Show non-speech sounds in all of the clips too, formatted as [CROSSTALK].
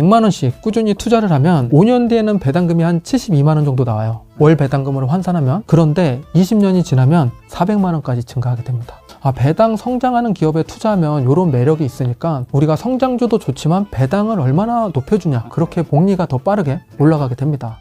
100만 원씩 꾸준히 투자를 하면 5년 뒤에는 배당금이 한 72만 원 정도 나와요. 월 배당금으로 환산하면 그런데 20년이 지나면 400만 원까지 증가하게 됩니다. 아, 배당 성장하는 기업에 투자하면 이런 매력이 있으니까 우리가 성장주도 좋지만 배당을 얼마나 높여주냐 그렇게 복리가 더 빠르게 올라가게 됩니다.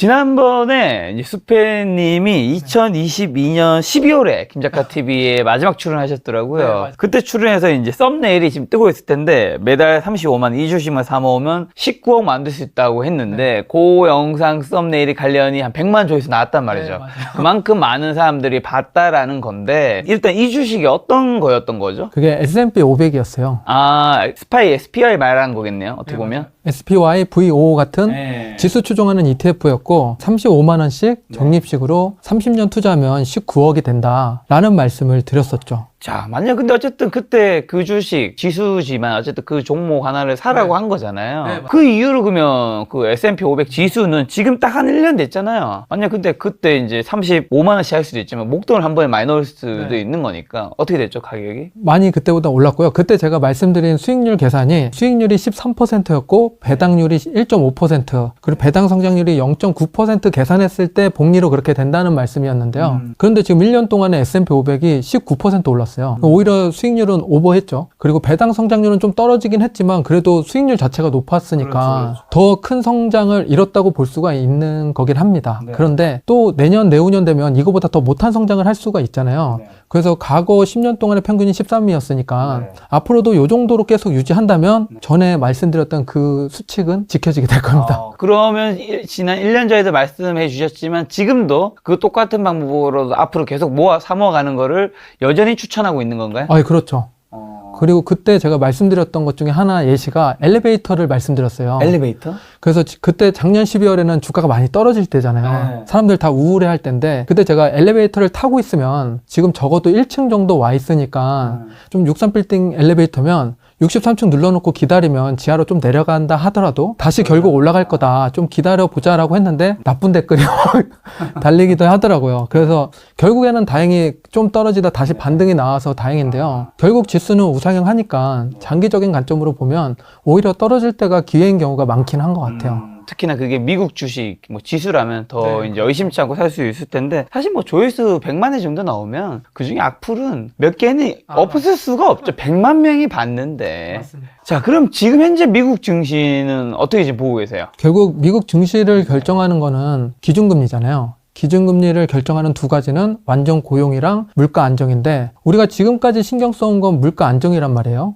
지난번에 이제 수페님이 2022년 12월에 김작가 TV에 마지막 출연하셨더라고요. 네. 그때 출연해서 이제 썸네일이 지금 뜨고 있을 텐데 매달 35만 2주씩만 사 모으면 19억 만들 수 있다고 했는데 그 영상 썸네일이 관련이 한 100만 조회수 나왔단 말이죠. 네. [LAUGHS] 그만큼 많은 사람들이 봤다라는 건데 일단 이 주식이 어떤 거였던 거죠? 그게 S&P 500이었어요. 아 스파이 SPI 말하는 거겠네요. 어떻게 네, 보면. SPY, VO 같은 네. 지수 추종하는 ETF였고 35만 원씩 적립식으로 30년 투자하면 19억이 된다라는 말씀을 드렸었죠. 자, 만약 근데 어쨌든 그때 그 주식 지수지만 어쨌든 그 종목 하나를 사라고 네. 한 거잖아요. 네. 그 이후로 그러면 그 S&P 500 지수는 지금 딱 한 1년 됐잖아요. 만약 근데 그때 이제 35만 원씩 할 수도 있지만 목돈을 한 번에 많이 넣을 수도 네. 있는 거니까 어떻게 됐죠, 가격이? 많이 그때보다 올랐고요. 그때 제가 말씀드린 수익률 계산이 수익률이 13%였고 배당률이 1.5% 그리고 배당 성장률이 0.9% 계산했을 때 복리로 그렇게 된다는 말씀이었는데요. 음. 그런데 지금 1년 동안에 S&P 500이 19% 올랐어요. 오히려 수익률은 오버했죠. 그리고 배당 성장률은 좀 떨어지긴 했지만 그래도 수익률 자체가 높았으니까 더 큰 성장을 이뤘다고 볼 수가 있는 거긴 합니다. 네. 그런데 또 내년 내후년 되면 이거보다 더 못한 성장을 할 수가 있잖아요. 그래서 과거 10년 동안의 평균이 13이었으니까 네. 앞으로도 이 정도로 계속 유지한다면 전에 말씀드렸던 그 수칙은 지켜지게 될 겁니다. 어, 그러면 일- 지난 1년 전에도 말씀해 주셨지만 지금도 그 똑같은 방법으로 앞으로 계속 모아 사모아가는 거를 여전히 추천 하고 있는 건가요? 아, 그렇죠. 어. 그리고 그때 제가 말씀드렸던 것 중에 하나 예시가 엘리베이터를 말씀드렸어요. 엘리베이터? 그래서 지- 그때 작년 12월에는 주가가 많이 떨어질 때잖아요. 네. 사람들 다 우울해 할 때인데 그때 제가 엘리베이터를 타고 있으면 지금 적어도 1층 정도 와 있으니까 좀 63빌딩 엘리베이터면 63층 눌러놓고 기다리면 지하로 좀 내려간다 하더라도 다시 결국 올라갈 거다. 좀 기다려 보자라고 했는데 나쁜 댓글이 [LAUGHS] 달리기도 하더라고요. 그래서 결국에는 다행히 좀 떨어지다 다시 반등이 나와서 다행인데요. 결국 지수는 우상향 하니까 장기적인 관점으로 보면 오히려 떨어질 때가 기회인 경우가 많긴 한 것 같아요. 음, 특히나 그게 미국 주식 뭐 지수라면 더 네. 이제 의심치 않고 살 수 있을 텐데 사실 뭐 조회수 100만 회 정도 나오면 그 중에 악플은 몇 개는 아, 없을 수가 없죠. 100만 명이 봤는데. 자, 그럼 지금 현재 미국 증시는 어떻게 지금 보고 계세요? 결국 미국 증시를 결정하는 거는 기준금리잖아요. 기준금리를 결정하는 두 가지는 완전 고용이랑 물가 안정인데 우리가 지금까지 신경 써온 건 물가 안정이란 말이에요.